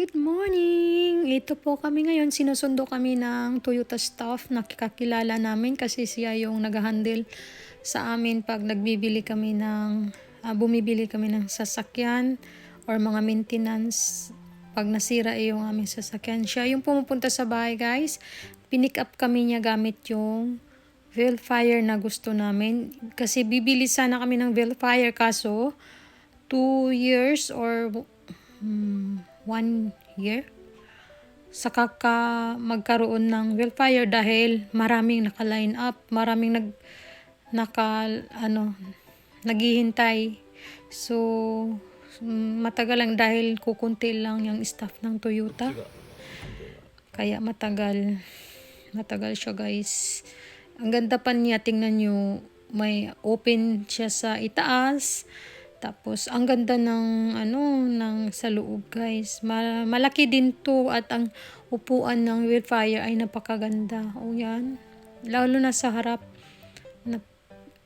Good morning! Ito po kami ngayon. Sinusundo kami ng Toyota staff na kakilala namin kasi siya yung nag-handle sa amin pag nagbibili kami ng, ah, bumibili kami ng sasakyan or mga maintenance pag nasira yung aming sasakyan. Siya yung pumupunta sa bahay guys. Pinick up kami niya gamit yung Velfire na gusto namin. Kasi bibili sana kami ng Velfire kaso 2 years or hmm, one year sa kaka magkaroon ng wildfire dahil maraming naka-line up, maraming nag naka ano naghihintay. So matagal lang dahil kukunti lang yung staff ng Toyota. Kaya matagal matagal siya guys. Ang ganda pa niya tingnan nyo may open siya sa itaas. Tapos, ang ganda ng, ano, ng sa loob, guys. Ma- malaki din to at ang upuan ng Wildfire ay napakaganda. O yan. Lalo na sa harap. Na,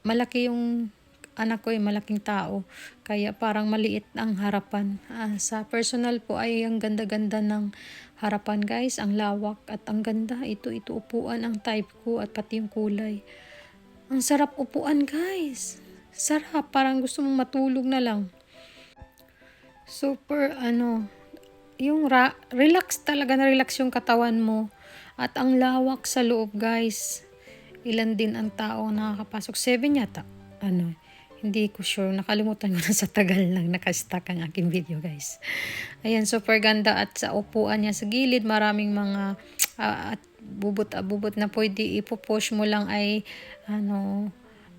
malaki yung anak ko ay malaking tao. Kaya parang maliit ang harapan. Ah, sa personal po ay ang ganda-ganda ng harapan, guys. Ang lawak at ang ganda. Ito, ito upuan ang type ko at pati yung kulay. Ang sarap upuan, guys. Sarap, parang gusto mong matulog na lang. Super, ano, yung ra- relax talaga na relax yung katawan mo. At ang lawak sa loob, guys. Ilan din ang tao nakakapasok? Seven yata. Ano, hindi ko sure. Nakalimutan ko na sa tagal lang nakastack ang aking video, guys. Ayan, super ganda. At sa upuan niya sa gilid, maraming mga ah, at bubot-bubot na pwede ipopush mo lang ay ano,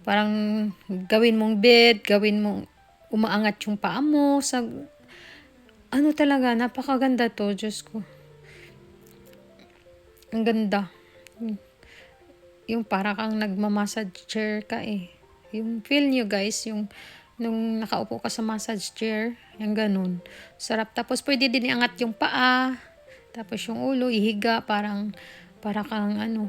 parang gawin mong bed, gawin mong umaangat yung paa mo sa ano talaga, napakaganda to, Diyos ko. Ang ganda. Yung para kang nagmamassage chair ka eh. Yung feel nyo guys, yung nung nakaupo ka sa massage chair, yung ganun. Sarap. Tapos pwede din iangat yung paa. Tapos yung ulo, ihiga, parang, para kang ano,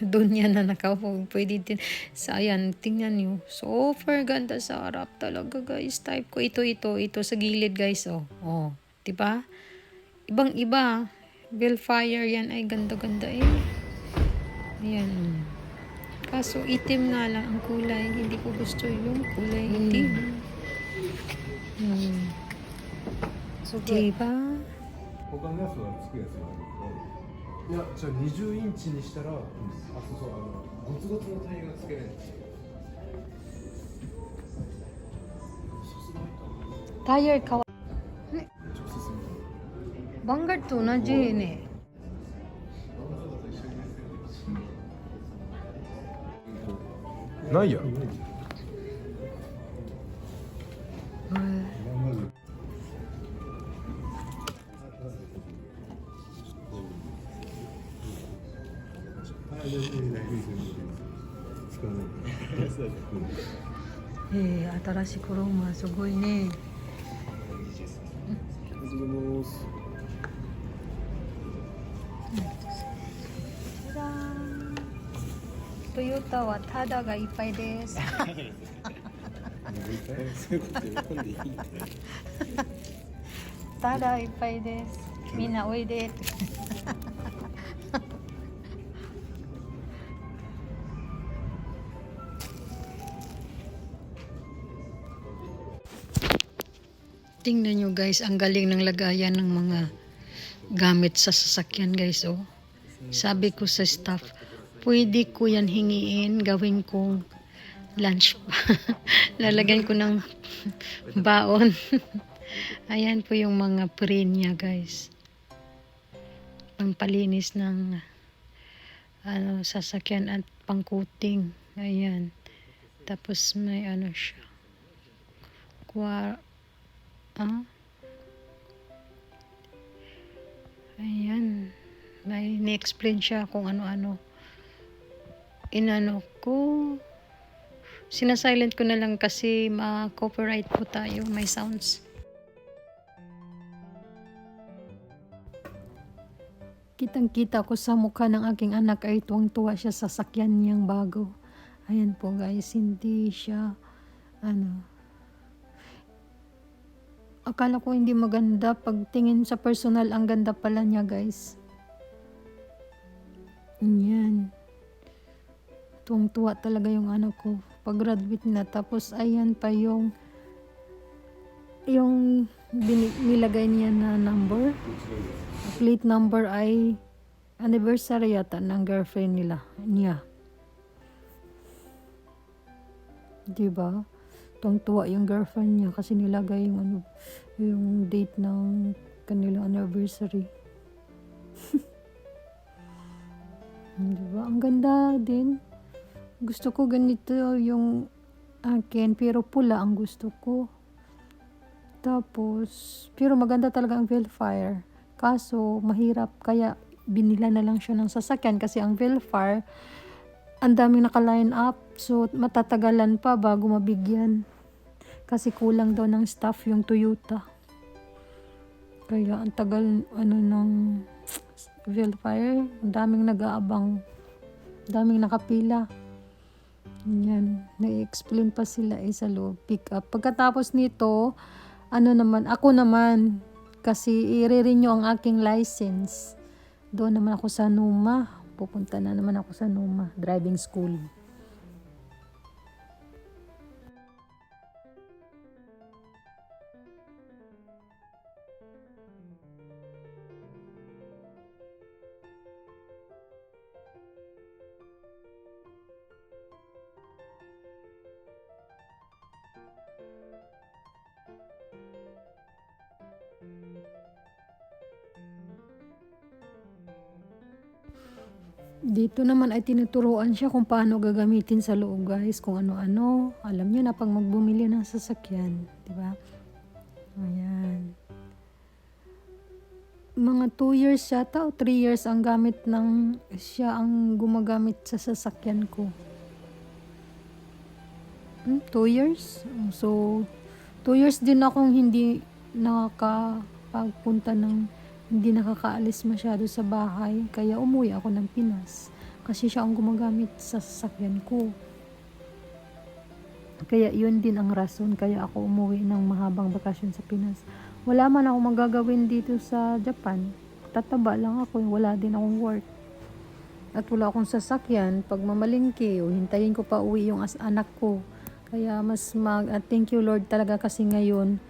doon yan na nakaupo. Pwede din. Sa ayan, tingnan nyo. Super ganda sa harap talaga guys. Type ko ito, ito, ito sa gilid guys. Oh, oh. Diba? Ibang iba. Bellfire yan ay ganda-ganda eh. Ayan. Kaso itim nga lang ang kulay. Hindi ko gusto yung kulay itim. Hmm. Diba? 他のやつはつくやつなんだけど いやじゃあ20インチにしたら、うん、あそうそうあのゴツゴツのタイヤがつけれる。タイヤかわえバンガルと同じね。ないや、んええ新しいコロンはすごいね。トヨタはタダがいっぱいです。タダいっぱいです。みんなおいで。Tingnan nyo guys, ang galing ng lagayan ng mga gamit sa sasakyan guys. Oh. Sabi ko sa staff, pwede ko yan hingiin, gawin kong lunch pa. Lalagyan ko ng baon. Ayan po yung mga pre niya guys. Pangpalinis ng ano, sasakyan at pangkuting. Ayan. Tapos may ano siya. Kwa, Ah. Ayan. May ni-explain siya kung ano-ano. Inano ko. Sinasilent ko na lang kasi ma-copyright po tayo. May sounds. Kitang-kita ko sa mukha ng aking anak ay tuwang-tuwa siya sa sakyan niyang bago. Ayan po guys, hindi siya ano, Akala ko hindi maganda. Pagtingin sa personal, ang ganda pala niya, guys. Yan. Tuwang-tuwa talaga yung ano ko. Pag-graduate na. Tapos, ayan pa yung yung nilagay niya na number. Plate number ay anniversary yata ng girlfriend nila. Niya. Diba? Tuwang-tuwa yung girlfriend niya kasi nilagay yung ano, yung date ng kanilang anniversary. diba? Ang ganda din. Gusto ko ganito yung akin, pero pula ang gusto ko. Tapos, pero maganda talaga ang Velfire. Kaso, mahirap. Kaya, binila na lang siya ng sasakyan kasi ang Velfire, ang daming naka-line up. So, matatagalan pa bago mabigyan. Kasi kulang daw ng staff yung Toyota. Kaya, ang tagal, ano, ng Velfire. Ang daming nag-aabang. daming nakapila. Yan. Na-explain pa sila eh sa loob. Pick up. Pagkatapos nito, ano naman, ako naman, kasi i-renew ang aking license. Doon naman ako sa Numa. Pupunta na naman ako sa Numa, driving school. Dito naman ay tinuturuan siya kung paano gagamitin sa loob guys, kung ano-ano. Alam niyo na pag magbumili ng sasakyan, di ba? Ayan. Mga 2 years yata o 3 years ang gamit ng siya ang gumagamit sa sasakyan ko. Hmm, 2 years? So, 2 years din akong hindi nakakapagpunta ng hindi nakakaalis masyado sa bahay. Kaya umuwi ako ng Pinas. Kasi siya ang gumagamit sa sasakyan ko. Kaya yun din ang rason kaya ako umuwi ng mahabang bakasyon sa Pinas. Wala man ako magagawin dito sa Japan. Tataba lang ako. Wala din akong work. At wala akong sasakyan. Pag mamalingki, o hintayin ko pa uwi yung as anak ko. Kaya mas mag, at thank you Lord talaga kasi ngayon,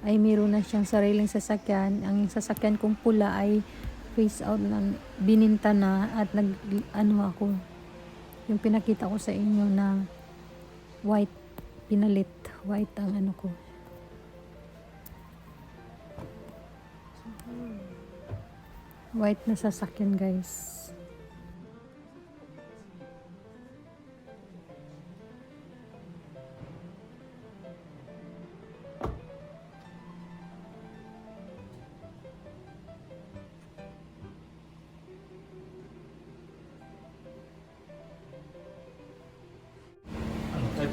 ay meron na siyang sariling sasakyan. Ang sasakyan kong pula ay face out na bininta na at nag ano ako yung pinakita ko sa inyo na white pinalit. White ang ano ko. White na sasakyan guys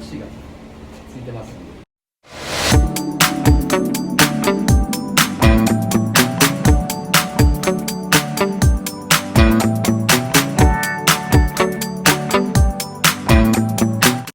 私がついてますで。